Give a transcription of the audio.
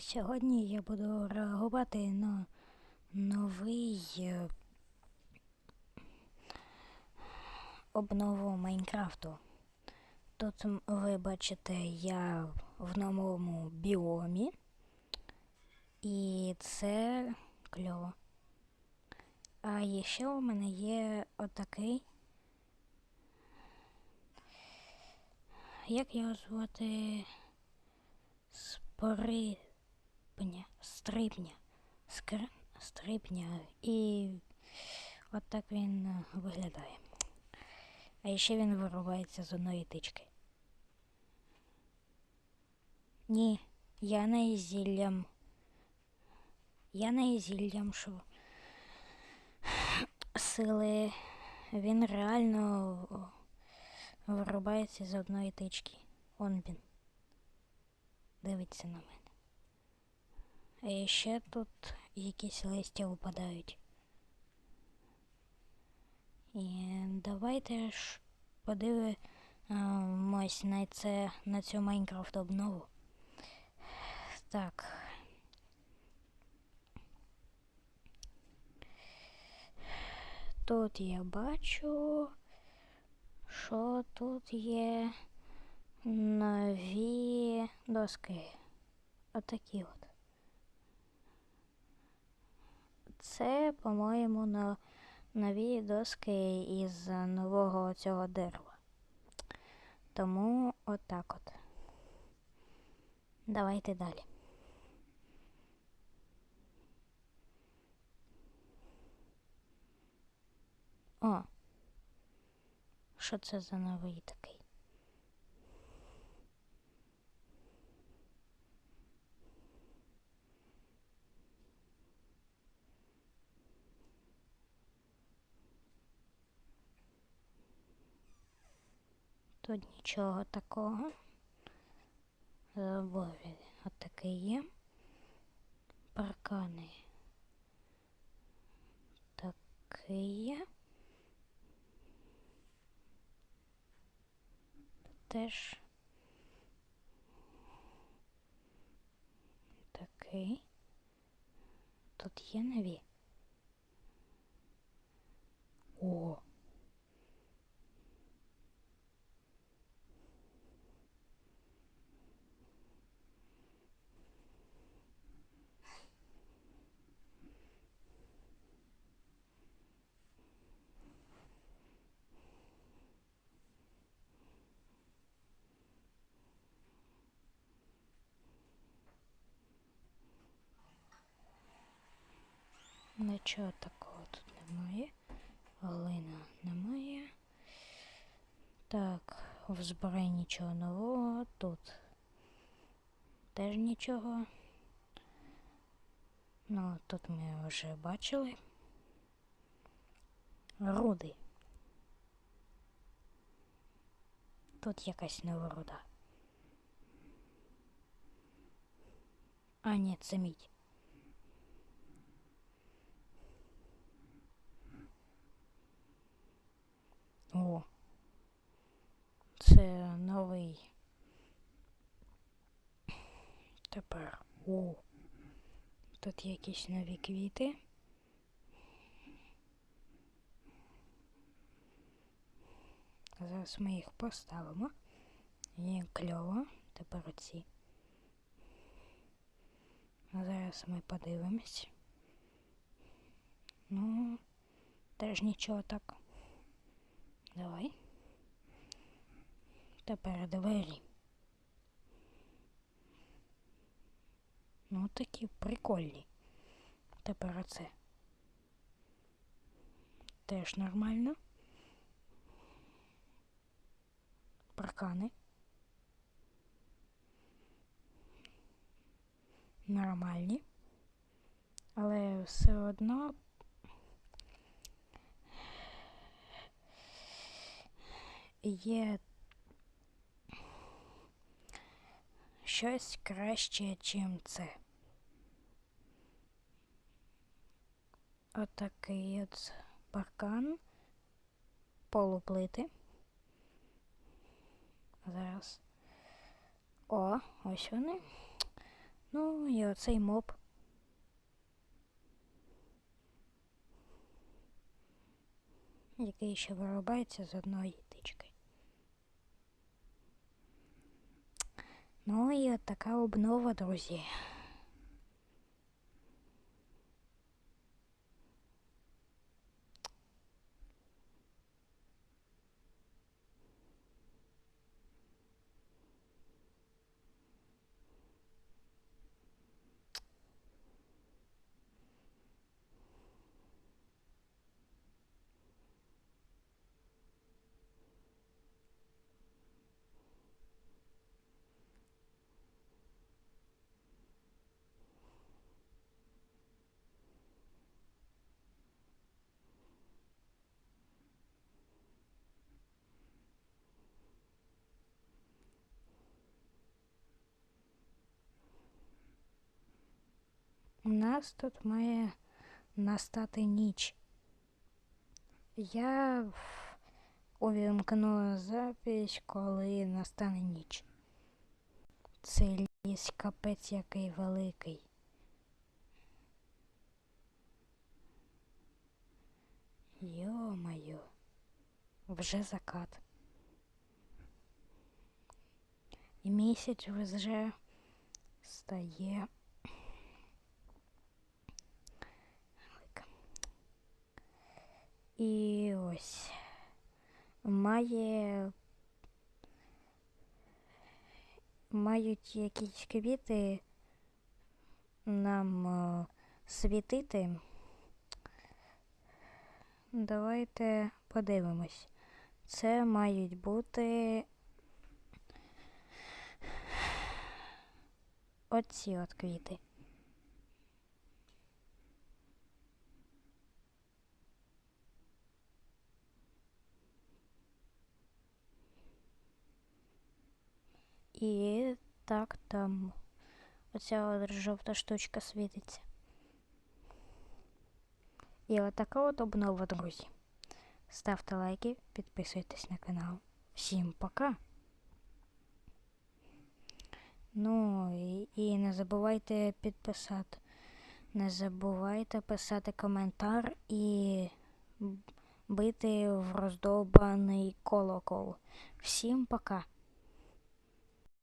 Сьогодні я буду реагувати на новий е, обнову Майнкрафту. Тут ви бачите, я в новому біомі. І це кльово. А ще у мене є отакий. Як його звати? Спори стрибня, скр, стрибня. І от так він е, виглядає. А ще він вирубається з одної тички. Ні, я не зіллям. Я не зіллям, що сили. Він реально вирубається з одної тички. Он він. Дивиться на мене. І ще тут якісь листя випадають. І давайте ж подивимось на це на цю Майнкрафт обнову. Так. Тут я бачу, що тут є нові доски. Отакі от. Це, по-моєму, на нові доски із нового цього дерева. Тому отак от. Давайте далі. О. Що це за новий такий? Тут нічого такого. Забові отакий є. Паркани. Такий є. Теж такий. Тут є нові. О! Нічого такого тут немає. Глина немає. Так, в зборі нічого нового. Тут теж нічого. Ну, тут ми вже бачили. Руди. Тут якась нова руда. А, ні, це мідь. О. Це новий. Тепер. О. Тут якісь нові квіти. Зараз ми їх поставимо. І кльово. Тепер оці. Зараз ми подивимось. Ну, теж нічого так. Давай. Тепер двері. Ну, такі прикольні. Тепер оце. Теж нормально. Паркани. Нормальні. Але все одно є щось краще, чим це. Отакий от паркан, полуплити. Зараз. О, ось вони. Ну і оцей моб. Який ще виробається з одної тички. Ну і от така обнова, друзі. У нас тут має настати ніч. Я увімкну запись, коли настане ніч. Цей ліс капець який великий. Йо-моє, вже закат. І місяць вже стає. велика. І ось має мають якісь квіти нам е, світити. Давайте подивимось. Це мають бути оці от квіти. І так там оця жовта штучка світиться. І отака от обнова, друзі. Ставте лайки, підписуйтесь на канал. Всім пока! Ну і, і не забувайте підписати. Не забувайте писати коментар і бити в роздовбаний колокол. Всім пока!